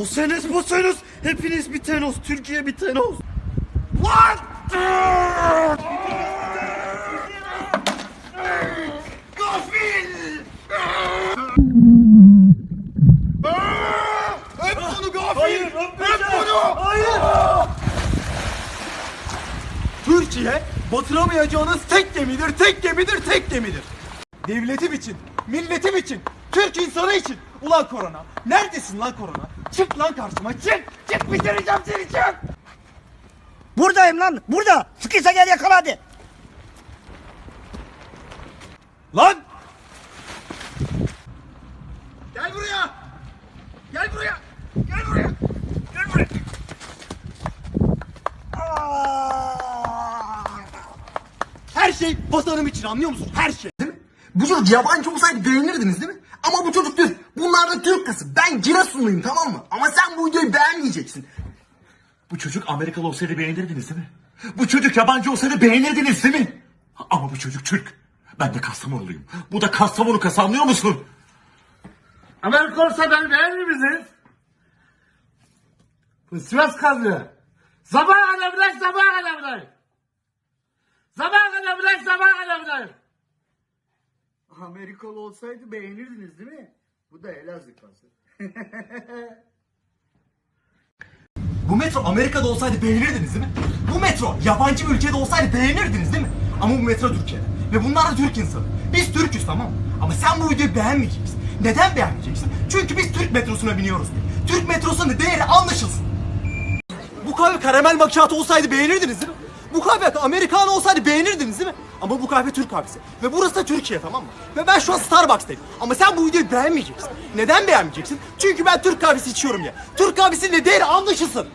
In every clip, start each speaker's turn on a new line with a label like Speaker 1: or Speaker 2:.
Speaker 1: Busenos Busenos hepiniz bir tenos Türkiye bir tenos. Lan! Gafil! Öp bunu Gafil!
Speaker 2: Hayır,
Speaker 1: Öp bunu!
Speaker 2: Hayır.
Speaker 1: Türkiye batıramayacağınız tek gemidir, tek gemidir, tek gemidir. Devletim için, milletim için, Türk insanı için. Ulan korona, neredesin lan korona? Çık lan karşıma, çık! Çık bitireceğim seni, çık!
Speaker 3: Buradayım lan burada. Sıkıysa gel yakala hadi.
Speaker 1: Lan! Gel buraya! Gel buraya! Gel buraya! Gel buraya! Her şey vatanım için anlıyor musun? Her şey.
Speaker 4: Değil mi? Bu çocuk yabancı olsaydı beğenirdiniz değil mi? Ama bu çocuk Türk. Bunlar da Türk kızı. Ben Giresunluyum tamam mı? Ama sen bu videoyu beğenmeyeceksin.
Speaker 2: Bu çocuk Amerikalı olsaydı beğenirdiniz değil mi? Bu çocuk yabancı olsaydı beğenirdiniz değil mi? Ama bu çocuk Türk. Ben de Kastamonuluyum. Bu da Kastamonu kası anlıyor musun?
Speaker 5: Amerika olsa beni beğenir misiniz? Bu Sivas kazıyor. Sabaha kadar bırak, sabaha kadar bırak. Sabaha kadar bırak, sabaha kadar bırak.
Speaker 4: Amerikalı olsaydı beğenirdiniz değil mi? Bu da Elazığ kazı.
Speaker 1: Bu metro Amerika'da olsaydı beğenirdiniz değil mi? Bu metro yabancı bir ülkede olsaydı beğenirdiniz değil mi? Ama bu metro Türkiye'de. Ve bunlar da Türk insanı. Biz Türk'üz tamam mı? Ama sen bu videoyu beğenmeyeceksin. Neden beğenmeyeceksin? Çünkü biz Türk metrosuna biniyoruz. Türk metrosunun değeri anlaşılsın. Bu kahve karamel macchiato olsaydı beğenirdiniz değil mi? Bu kahve americano olsaydı beğenirdiniz değil mi? Ama bu kahve Türk kahvesi. Ve burası da Türkiye tamam mı? Ve ben şu an Starbucks'tayım. Ama sen bu videoyu beğenmeyeceksin. Neden beğenmeyeceksin? Çünkü ben Türk kahvesi içiyorum ya. Türk kahvesinin de değeri anlaşılsın.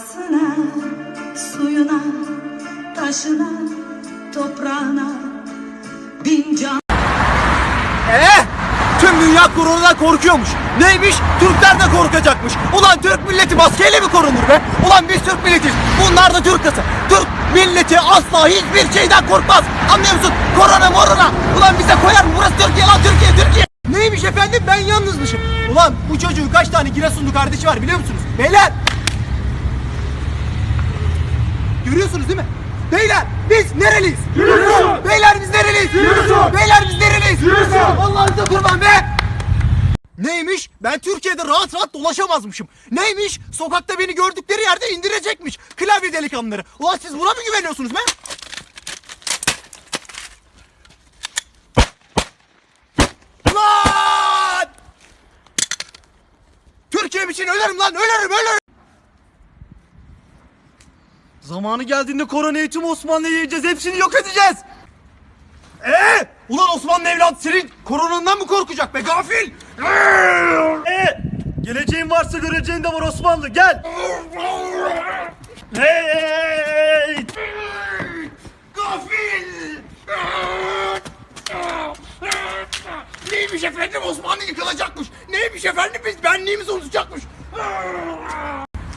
Speaker 6: Havasına, suyuna, taşına, toprağına bin can
Speaker 1: Ee? Tüm dünya koronadan korkuyormuş. Neymiş? Türkler de korkacakmış. Ulan Türk milleti maskeyle mi korunur be? Ulan biz Türk milletiz. Bunlar da Türk kızı. Türk milleti asla hiçbir şeyden korkmaz. Anlıyor musun? Korona morona. Ulan bize koyar mı? Burası Türkiye lan Türkiye Türkiye. Neymiş efendim ben yalnızmışım. Ulan bu çocuğun kaç tane Giresunlu kardeşi var biliyor musunuz? Beyler Görüyorsunuz değil mi? Beyler biz nereliyiz? Giresun! Beyler biz nereliyiz? Giresun! Beyler biz nereliyiz? Giresun! Allah'ınıza kurban be! Neymiş? Ben Türkiye'de rahat rahat dolaşamazmışım. Neymiş? Sokakta beni gördükleri yerde indirecekmiş. Klavye delikanlıları. Ulan siz buna mı güveniyorsunuz be? Lan! Türkiye'm için ölerim lan ölerim ölerim. Zamanı geldiğinde koronayı tüm Osmanlı'ya yiyeceğiz. Hepsini yok edeceğiz. Ee, ulan Osmanlı evlat senin koronandan mı korkacak be gafil?
Speaker 2: Ee, geleceğin varsa göreceğin de var Osmanlı gel. Hey!
Speaker 1: Gafil! Neymiş efendim Osmanlı yıkılacakmış. Neymiş efendim biz benliğimizi unutacakmış.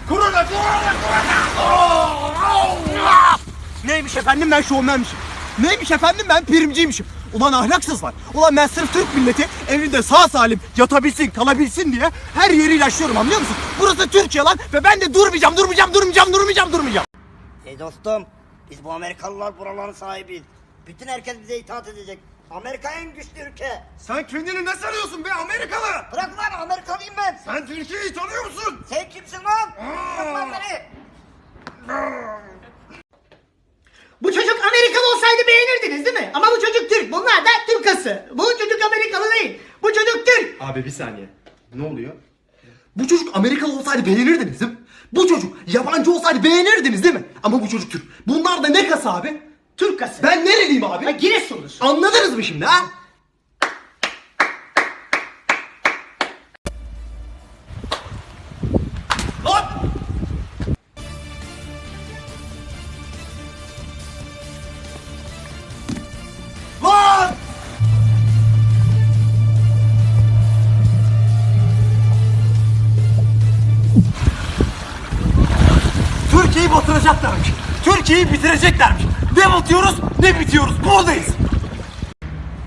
Speaker 1: Korona, korona, korona. Neymiş efendim ben şovmenmişim. Neymiş efendim ben primciymişim. Ulan ahlaksızlar. Ulan ben sırf Türk milleti evinde sağ salim yatabilsin, kalabilsin diye her yeri ilaçlıyorum anlıyor musun? Burası Türkiye lan ve ben de durmayacağım, durmayacağım, durmayacağım, durmayacağım, durmayacağım.
Speaker 3: Ey dostum biz bu Amerikalılar buraların sahibiyiz. Bütün herkes bize itaat edecek. Amerika en güçlü ülke.
Speaker 1: Sen kendini ne sanıyorsun be Amerikalı?
Speaker 3: Bırak lan Amerikalıyım ben.
Speaker 1: Sen Türkiye'yi tanıyor musun?
Speaker 3: Sen kimsin lan? Bırak beni.
Speaker 7: Bu çocuk Amerikalı olsaydı beğenirdiniz değil mi? Ama bu çocuk Türk. Bunlar da Türkası. Bu çocuk Amerikalı değil. Bu çocuk Türk.
Speaker 4: Abi bir saniye. Ne oluyor?
Speaker 1: Bu çocuk Amerikalı olsaydı beğenirdiniz değil mi? Bu çocuk yabancı olsaydı beğenirdiniz değil mi? Ama bu çocuk Türk. Bunlar da ne kası abi?
Speaker 7: Türkası.
Speaker 1: Ben nereliyim abi?
Speaker 7: Ha, Giresunlusun.
Speaker 1: Anladınız mı şimdi ha? Kurtaracaklarmış. Türkiye'yi bitireceklermiş. Ne batıyoruz ne bitiyoruz. Buradayız.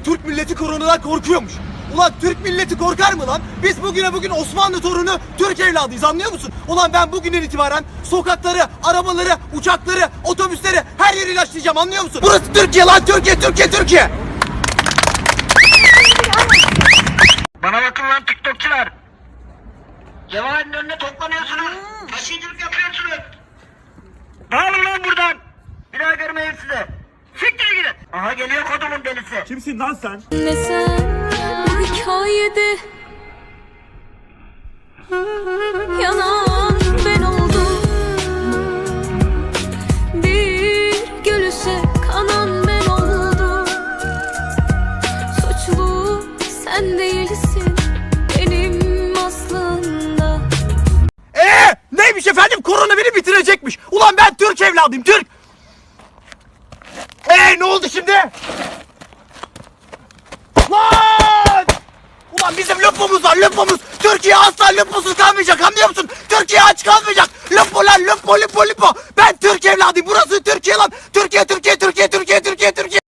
Speaker 1: Türk milleti koronadan korkuyormuş. Ulan Türk milleti korkar mı lan? Biz bugüne bugün Osmanlı torunu Türk evladıyız anlıyor musun? Ulan ben bugünden itibaren sokakları, arabaları, uçakları, otobüsleri her yeri ilaçlayacağım anlıyor musun? Burası Türkiye lan Türkiye, Türkiye, Türkiye.
Speaker 3: Bana bakın lan TikTokçular. Cevahir'in önüne toplanıyorsunuz. Taşıyıcılık yapıyorsunuz. Dağılın lan buradan. Bir daha görmeyin sizi. Siktir gidin. Aha geliyor kodumun delisi.
Speaker 2: Kimsin lan sen?
Speaker 8: Ne sen bu hikayede Yanan
Speaker 1: Evladıyım, Türk. Ee, ne oldu şimdi? Lan! Ulan bizim lüpumuz var, lüpumuz. Türkiye asla lüpusuz kalmayacak, anlıyor musun? Türkiye aç kalmayacak. Lupo lan, lupo, lupo, lupo. Ben Türk evladıyım. Burası Türkiye lan. Türkiye, Türkiye, Türkiye, Türkiye, Türkiye, Türkiye.